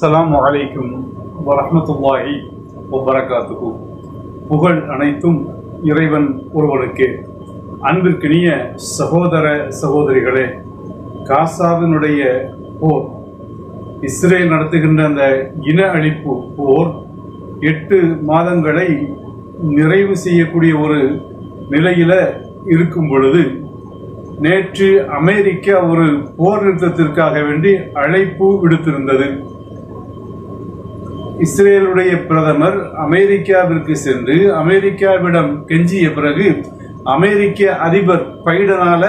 அஸ்லாம் வலைக்கும் வரமத்துல்லாஹி வபரகாத்துஹு. புகழ் அனைத்தும் இறைவன் ஒருவனுக்கு. அன்பிற்கினிய சகோதர சகோதரிகளே காசாவினுடைய போர் இஸ்ரேல் நடத்துகின்ற அந்த இன அழிப்பு போர் எட்டு மாதங்களை நிறைவு செய்யக்கூடிய ஒரு நிலையில இருக்கும் பொழுது நேற்று அமெரிக்கா ஒரு போர் நிறுத்தத்திற்காக வேண்டி அழைப்பு விடுத்திருந்தது. இஸ்ரேலுடைய பிரதமர் அமெரிக்காவிற்கு சென்று அமெரிக்காவிடம் கெஞ்சிய பிறகு அமெரிக்க அதிபர் பைடனால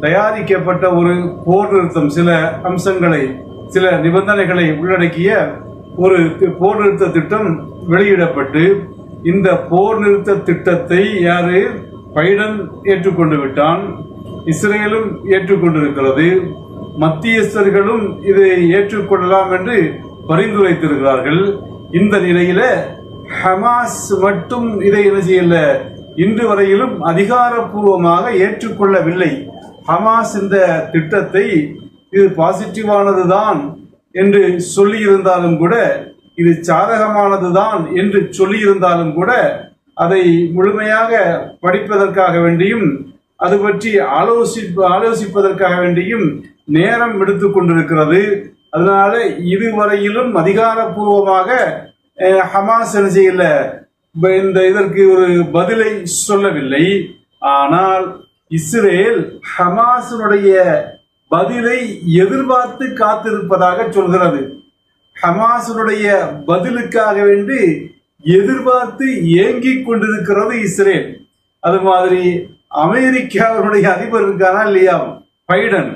தயாரிக்கப்பட்ட ஒரு போர் நிறுத்தம் சில அம்சங்களை சில நிபந்தனைகளை உள்ளடக்கிய ஒரு போர் நிறுத்த திட்டம் வெளியிடப்பட்டு இந்த போர் நிறுத்த திட்டத்தை யாரு? பைடன் ஏற்றுக்கொண்டு விட்டான். இஸ்ரேலும் ஏற்றுக்கொண்டிருக்கிறது. மத்தியஸ்தர்களும் இதை ஏற்றுக்கொள்ளலாம் என்று பரிந்துரைத்திருக்கிறார்கள் இந்த நிலையில ஹமாஸ் மட்டும் இதை என்ன செய்யல இன்று வரையிலும் அதிகாரப்பூர்வமாக ஏற்றுக்கொள்ளவில்லை. ஹமாஸ் இந்த திட்டத்தை இது பாசிட்டிவானதுதான் என்று சொல்லியிருந்தாலும் கூட இது சாதகமானதுதான் என்று சொல்லியிருந்தாலும் கூட அதை முழுமையாக படிப்பதற்காக வேண்டியும் அது பற்றி ஆலோசி ஆலோசிப்பதற்காக வேண்டியும் நேரம் எடுத்துக்கொண்டிருக்கிறது அதனால இதுவரையிலும் அதிகாரப்பூர்வமாக ஹமாஸ் என்ன செய்யல? இந்த இதற்கு ஒரு பதிலை சொல்லவில்லை. ஆனால் இஸ்ரேல் ஹமாஸினுடைய பதிலை எதிர்பார்த்து காத்திருப்பதாக சொல்கிறது. ஹமாஸினுடைய பதிலுக்காக வேண்டி எதிர்பார்த்து ஏங்கிக் கொண்டிருக்கிறது இஸ்ரேல். அது மாதிரி அமெரிக்காவினுடைய அதிபர் இருக்கானா இல்லையா? பைடன்.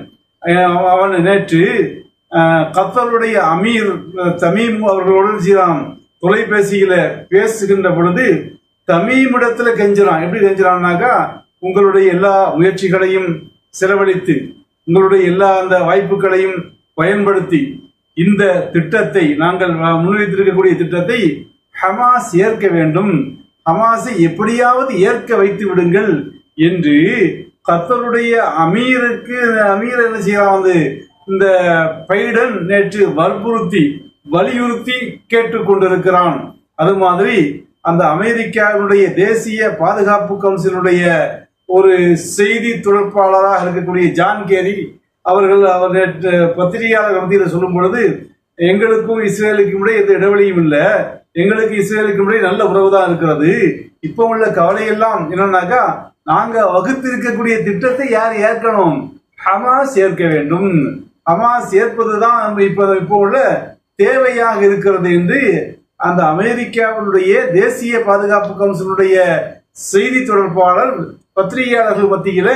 அவன் நேற்று கத்தருடைய அமீர் தமீம் அவர்களுடன் செய்யலாம் தொலைபேசியில பேசுகின்ற பொழுது தமீமிடத்துல கெஞ்சுறான். எப்படி கெஞ்சுறான்னாக்கா உங்களுடைய எல்லா முயற்சிகளையும் செலவழித்து உங்களுடைய எல்லா அந்த வாய்ப்புகளையும் பயன்படுத்தி இந்த திட்டத்தை நாங்கள் முன்வைத்திருக்கக்கூடிய திட்டத்தை ஹமாஸ் ஏற்க வேண்டும். ஹமாஸை எப்படியாவது ஏற்க வைத்து விடுங்கள் என்று கத்தருடைய அமீருக்கு அமீர் என்ன செய்யலாம் வந்து இந்த பைடன் நேற்று வற்புறுத்தி வலியுறுத்தி கேட்டுக்கொண்டிருக்கிறான் அது மாதிரி அந்த அமெரிக்காவினுடைய தேசிய பாதுகாப்பு கவுன்சிலுடைய ஒரு செய்தி தொடர்பாளராக இருக்கக்கூடிய ஜான் கேரி அவர்கள் அவர் நேற்று பத்திரிகையாளர் மத்தியில் சொல்லும் பொழுது எங்களுக்கும் இஸ்ரேலுக்கும் இடையே எந்த இடைவெளியும் இல்லை. எங்களுக்கு இஸ்ரேலுக்கும் இடையே நல்ல உறவு தான் இருக்கிறது. இப்போ உள்ள கவலை எல்லாம் என்னன்னாக்கா நாங்க வகுத்திருக்கக்கூடிய திட்டத்தை யார் ஏற்கணும்? ஹமாஸ் ஏற்க வேண்டும். ஹமாஸ் ஏற்பதுதான் நம்ம இப்ப இப்போ உள்ள தேவையாக இருக்கிறது என்று அந்த அமெரிக்காவினுடைய தேசிய பாதுகாப்பு கவுன்சிலுடைய செய்தி தொடர்பாளர் பத்திரிகையாளர்கள் மத்தியில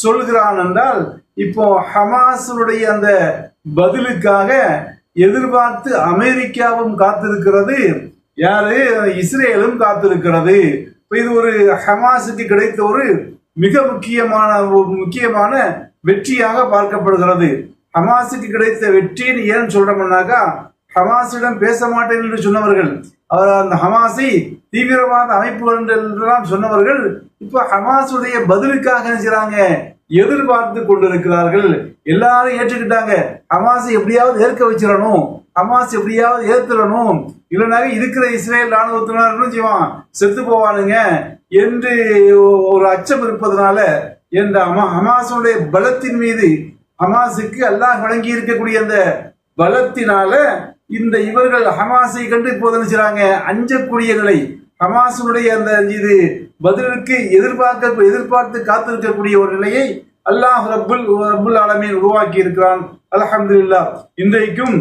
சொல்கிறான் என்றால் இப்போ ஹமாஸினுடைய அந்த பதிலுக்காக எதிர்பார்த்து அமெரிக்காவும் காத்திருக்கிறது யாரு? இஸ்ரேலும் காத்திருக்கிறது. இது ஒரு ஹமாஸுக்கு கிடைத்த ஒரு மிக முக்கியமான ஒரு முக்கியமான வெற்றியாக பார்க்கப்படுகிறது. ஹமாஸுக்கு கிடைத்த வெற்றின்னு ஏன் சொல்றோம்னாக்கா ஹமாஸிடம் பேச மாட்டேன் என்று சொன்னவர்கள் அவர் அந்த ஹமாஸை தீவிரவாத அமைப்புகள் என்றெல்லாம் சொன்னவர்கள் இப்ப ஹமாஸுடைய பதிலுக்காக செய்கிறாங்க எதிர்பார்த்து கொண்டிருக்கிறார்கள். எல்லாரும் ஏற்றுக்கிட்டாங்க. ஹமாஸை எப்படியாவது ஏற்க வச்சிடணும். ஹமாஸ் எப்படியாவது ஏத்துடணும். இல்லைனாக்க இருக்கிற இஸ்ரேல் ராணுவத்தினர் செய்வான்? செத்து போவானுங்க என்று ஒரு அச்சம் இருப்பதனால என்ற ஹமாஸுடைய பலத்தின் மீது ஹமாஸுக்கு அல்லாஹ் வழங்கி இருக்கக்கூடிய அந்த பலத்தினால இந்த இவர்கள் ஹமாஸை கண்டு இப்போது நினைச்சாங்க அஞ்சக்கூடிய நிலை. ஹமாஸினுடைய அந்த இது பதிலுக்கு எதிர்பார்க்க எதிர்பார்த்து காத்திருக்கக்கூடிய ஒரு நிலையை அல்லாஹ் ரபுல் ரபுல் ஆலமீன் உருவாக்கி இருக்கிறான் அல்ஹம்துலில்லாஹ். இன்றைக்கும்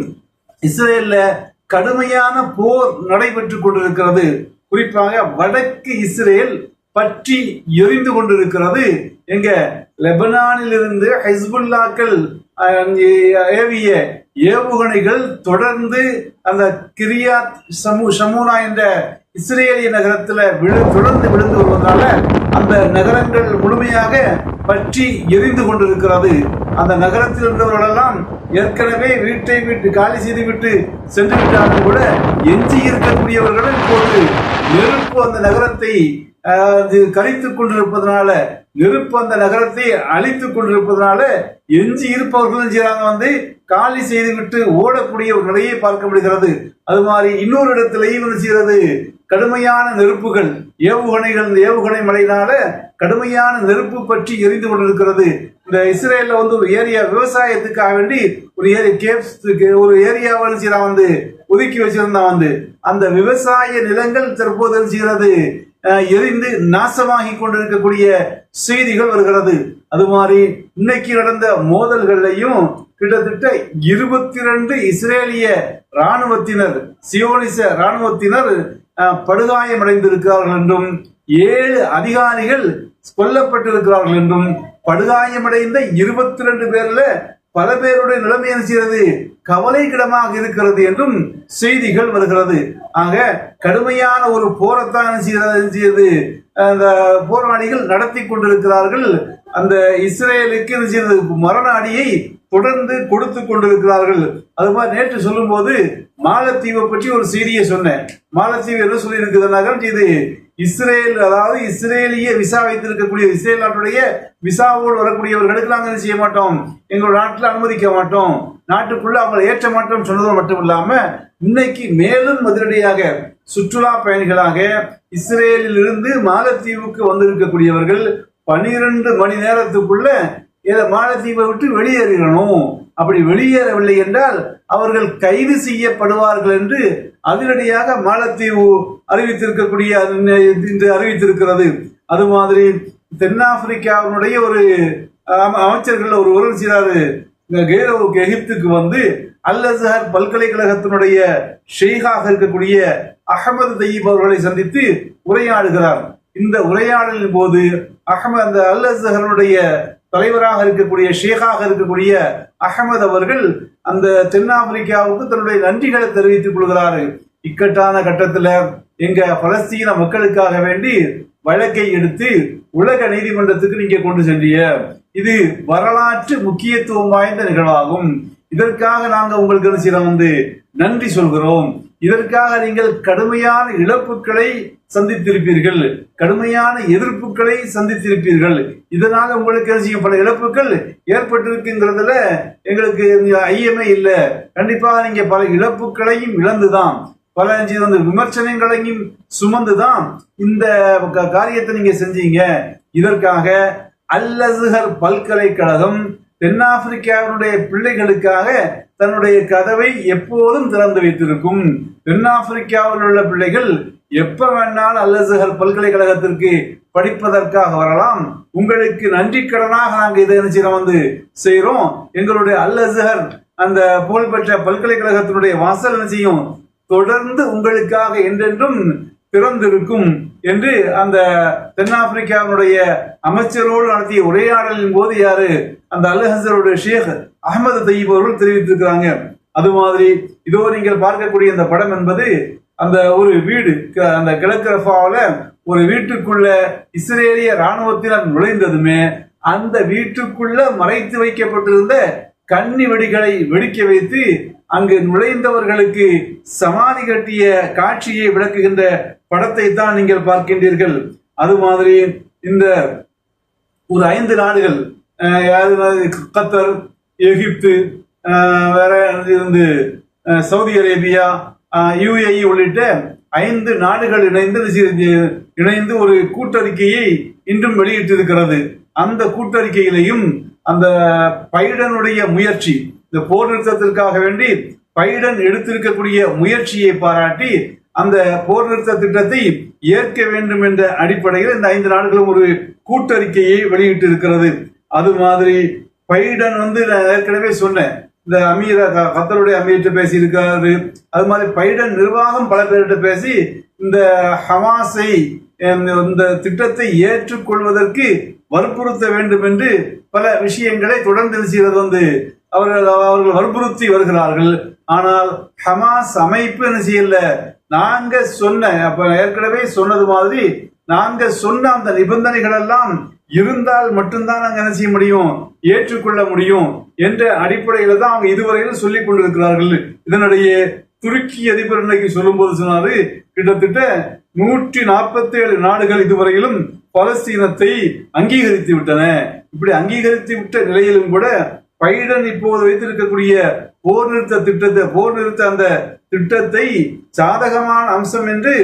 இஸ்ரேல்ல கடுமையான போர் நடைபெற்றுக் கொண்டிருக்கிறது. குறிப்பாக வடக்கு இஸ்ரேல் பற்றி எரிந்து கொண்டிருக்கிறது. எங்க லெபனானில் இருந்து ஹிஸ்புல்லாக்கள் ஏவிய ஏவுகணைகள் தொடர்ந்து அந்த கிரியாத் சமு சமூனா என்ற இஸ்ரேலிய நகரத்துல விழு தொடர்ந்து விழுந்து வருவதால அந்த நகரங்கள் முழுமையாக பற்றி எரிந்து கொண்டிருக்கிறது. அந்த நகரத்தில் இருந்தவர்களெல்லாம் ஏற்கனவே வீட்டை விட்டு காலி செய்து விட்டு சென்று விட்டாலும் கூட எஞ்சி இருக்கக்கூடியவர்களும் இப்போது நெருப்பு அந்த நகரத்தை அது கழித்துக் கொண்டிருப்பதனால நெருப்பு அந்த நகரத்தை அழித்துக் கொண்டிருப்பதனால எஞ்சி இருப்பவர்களும் செய்யறாங்க வந்து காலி செய்துவிட்டு ஓடக்கூடிய ஒரு நிலையை பார்க்க முடிகிறது. அது மாதிரி இன்னொரு இடத்திலையும் என்ன செய்கிறது? கடுமையான நெருப்புகள் ஏவுகணைகள் இந்த ஏவுகணை மழையினால கடுமையான நெருப்பு பற்றி எரிந்து கொண்டிருக்கிறது. இந்த இஸ்ரேல்ல வந்து ஒரு ஏரியா விவசாயத்துக்காக வேண்டி ஒரு ஏரியா கேப்ஸ் ஒரு ஏரியாவில் என்ன வந்து ஒதுக்கி வச்சிருந்தான் வந்து. அந்த விவசாய நிலங்கள் தற்போது செய்கிறது எரிந்து நாசமாகி கொண்டிருக்கக்கூடிய செய்திகள் வருகிறது. அது மாதிரி இன்னைக்கு நடந்த மோதல்கள்லையும் கிட்டத்தட்ட இருபத்தி ரெண்டு இஸ்ரேலிய ராணுவத்தினர் சியோனிச ராணுவத்தினர் படுகாயமடைந்திருக்கிறார்கள் என்றும் ஏழு அதிகாரிகள் கொல்லப்பட்டிருக்கிறார்கள் என்றும் படுகாயமடைந்த இருபத்தி ரெண்டு பேர்ல பல பேருடைய நிலைமை என்ன செய்கிறது? கவலைக்கிடமாக இருக்கிறது என்றும் செய்திகள் வருகிறது. ஆக கடுமையான ஒரு போரத்தான் என்ன செய்கிறது? அந்த போராளிகள் நடத்தி கொண்டிருக்கிறார்கள். அந்த இஸ்ரேலுக்கு என்ன செய்யறது மரண அடியை தொடர்ந்து கொடுத்து கொண்டிருக்கிறார்கள். அது மாதிரி நேற்று சொல்லும்போது மாலத்தீவை பற்றி ஒரு செய்தியை சொன்னேன். மாலத்தீவு என்ன சொல்லி இருக்குதுன்னாக்க இது இஸ்ரேல் அதாவது இஸ்ரேலிய விசா வைத்திருக்கக்கூடிய இஸ்ரேல் நாட்டுடைய விசாவோடு வரக்கூடியவர்களுக்கு நாங்கள் என்ன செய்ய மாட்டோம்? எங்களோட நாட்டில் அனுமதிக்க மாட்டோம். நாட்டுக்குள்ள அவங்களை ஏற்ற மாட்டோம் சொன்னது மட்டும் இல்லாம இன்னைக்கு மேலும் அதிரடியாக சுற்றுலா பயணிகளாக இஸ்ரேலில் இருந்து மாலத்தீவுக்கு வந்திருக்கக்கூடியவர்கள் பனிரெண்டு மணி நேரத்துக்குள்ள இதை மாலத்தீவை விட்டு வெளியேறணும் அப்படி வெளியேறவில்லை என்றால் அவர்கள் கைது செய்யப்படுவார்கள் என்று அதிரடியாக மாலத்தீவு அறிவித்திருக்கக்கூடிய இன்று அறிவித்திருக்கிறது. அது மாதிரி தென்னாப்பிரிக்காவினுடைய ஒரு அமைச்சர்கள் ஒரு ஒரு செய்றாரு இந்த கெய்ரோவுக்கு எகிப்துக்கு வந்து அல் அசஹர் பல்கலைக்கழகத்தினுடைய ஷெய்காக இருக்கக்கூடிய அகமது தயீப் அவர்களை சந்தித்து உரையாடுகிறார். இந்த உரையாடலின் போது அகமது அந்த அல் அசஹருடைய தலைவராக இருக்கக்கூடிய ஷேகாக இருக்கக்கூடிய அகமது அவர்கள் அந்த தென்னாப்பிரிக்காவுக்கு தன்னுடைய நன்றிகளை தெரிவித்துக் கொள்கிறாரு. இக்கட்டான கட்டத்துல எங்க பலஸ்தீன மக்களுக்காக வேண்டி வழக்கை எடுத்து உலக நீதிமன்றத்துக்கு நீங்க கொண்டு சென்றிய இது வரலாற்று முக்கியத்துவம் வாய்ந்த நிகழ்வாகும். இதற்காக நாங்க உங்களுக்கு என்ன செய்யறோம் வந்து நன்றி சொல்கிறோம். இதற்காக நீங்கள் கடுமையான இழப்புகளை சந்தித்திருப்பீர்கள். கடுமையான எதிர்ப்புகளை சந்தித்திருப்பீர்கள். இதனால உங்களுக்கு என்ன பல இழப்புகள் ஏற்பட்டிருக்குங்கிறதுல எங்களுக்கு ஐயமே இல்லை. கண்டிப்பாக நீங்க பல இழப்புகளையும் இழந்துதான் பல இது விமர்சனங்களையும் சுமந்துதான் இந்த க- காரியத்தை நீங்க செஞ்சீங்க. இதற்காக அல்லசுகர் பல்கலைக்கழகம் தென்னாப்பிரிக்காவினுடைய பிள்ளைகளுக்காக தன்னுடைய கதவை எப்போதும் திறந்து வைத்திருக்கும். தென்னாப்பிரிக்காவில் உள்ள பிள்ளைகள் எப்ப வேணாலும் அல் பல்கலைக்கழகத்திற்கு படிப்பதற்காக வரலாம். உங்களுக்கு நன்றி கடனாக நாங்க இதை என்ன வந்து செய்யறோம். எங்களுடைய அல் அந்த புகழ்பெற்ற பல்கலைக்கழகத்தினுடைய வாசல் என்ன செய்யும்? தொடர்ந்து உங்களுக்காக என்றென்றும் திறந்திருக்கும் என்று அந்த தென்னாப்பிரிக்காவினுடைய அமைச்சரோடு நடத்திய உரையாடலின் போது யாரு? அந்த அல்லஹசருடைய ஷேக் அகமது தயீப் அவர்கள் தெரிவித்திருக்கிறாங்க. அது மாதிரி இதோ நீங்கள் பார்க்கக்கூடிய இந்த படம் என்பது அந்த ஒரு வீடு க- அந்த கிழக்கு ஒரு வீட்டுக்குள்ள இஸ்ரேலிய ராணுவத்தினர் நுழைந்ததுமே அந்த வீட்டுக்குள்ள மறைத்து வைக்கப்பட்டிருந்த கன்னி வெடிகளை வெடிக்க வைத்து அங்கு நுழைந்தவர்களுக்கு சமாதி கட்டிய காட்சியை விளக்குகின்ற படத்தை தான் நீங்கள் பார்க்கின்றீர்கள். அது மாதிரி இந்த ஒரு ஐந்து நாடுகள் கத்தர் எகிப்து வேற இருந்து சவுதி அரேபியா யுஏஇ உள்ளிட்ட ஐந்து நாடுகள் இணைந்து இணைந்து ஒரு கூட்டறிக்கையை இன்றும் வெளியிட்டிருக்கிறது. அந்த கூட்டறிக்கையிலையும் அந்த பைடனுடைய முயற்சி இந்த போர் நிறுத்தத்திற்காக வேண்டி பைடன் எடுத்திருக்கக்கூடிய முயற்சியை பாராட்டி அந்த போர் நிறுத்த திட்டத்தை ஏற்க வேண்டும் என்ற அடிப்படையில் இந்த ஐந்து நாடுகளும் ஒரு கூட்டறிக்கையை வெளியிட்டு இருக்கிறது அது மாதிரி பைடன் வந்து நான் ஏற்கனவே சொன்னேன். இந்த அமீர கத்தருடைய அமீர்கிட்ட பேசி இருக்காரு. அது மாதிரி பைடன் நிர்வாகம் பல பேர்கிட்ட பேசி இந்த ஹமாஸை இந்த திட்டத்தை ஏற்றுக்கொள்வதற்கு வற்புறுத்த வேண்டும் என்று பல விஷயங்களை தொடர்ந்து செய்கிறது வந்து அவர்கள் அவர்கள் வற்புறுத்தி வருகிறார்கள். ஆனால் ஹமாஸ் அமைப்பு என்ன செய்யல? நாங்க சொன்ன அப்ப ஏற்கனவே சொன்னது மாதிரி நாங்க சொன்ன அந்த நிபந்தனைகள் எல்லாம் இருந்தால் மட்டும்தான் நாங்க என்ன செய்ய முடியும்? ஏற்றுக்கொள்ள முடியும் என்ற அடிப்படையில தான் அவங்க இதுவரையிலும் சொல்லிக் கொண்டிருக்கிறார்கள். இதனுடைய துருக்கி அதிபர் இன்னைக்கு சொல்லும்போது சொன்னாரு கிட்டத்தட்ட நூற்றி நாற்பத்தி ஏழு நாடுகள் இதுவரையிலும் பலஸ்தீனத்தை அங்கீகரித்து விட்டன. இப்படி அங்கீகரித்து விட்ட நிலையிலும் கூட பைடன் இப்போது வைத்திருக்கக்கூடிய போர் நிறுத்த திட்டத்தை போர் நிறுத்த அந்த திட்டத்தை சாதகமான அம்சம் என்று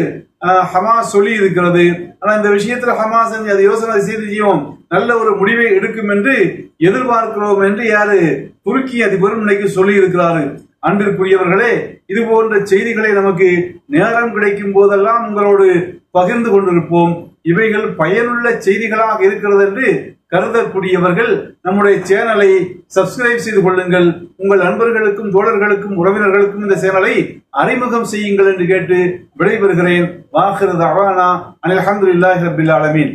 ஹமாஸ் சொல்லி இருக்கிறது ஆனா இந்த விஷயத்துல ஹமாஸ் அதை யோசனை செய்து நல்ல ஒரு முடிவை எடுக்கும் என்று எதிர்பார்க்கிறோம் என்று யாரு? துருக்கி அதிபரும் இன்னைக்கு சொல்லி இருக்கிறாரு அன்பிற்குரியவர்களே இது போன்ற செய்திகளை நமக்கு நேரம் கிடைக்கும் போதெல்லாம் உங்களோடு பகிர்ந்து கொண்டிருப்போம். இவைகள் பயனுள்ள செய்திகளாக இருக்கிறது என்று கருதக்கூடியவர்கள் நம்முடைய சேனலை சப்ஸ்கிரைப் செய்து கொள்ளுங்கள். உங்கள் நண்பர்களுக்கும் தோழர்களுக்கும் உறவினர்களுக்கும் இந்த சேனலை அறிமுகம் செய்யுங்கள் என்று கேட்டு விடைபெறுகிறேன். வாகிறது அவானா அனில் அஹமதுல்லாஹி ரபில் ஆலமீன்.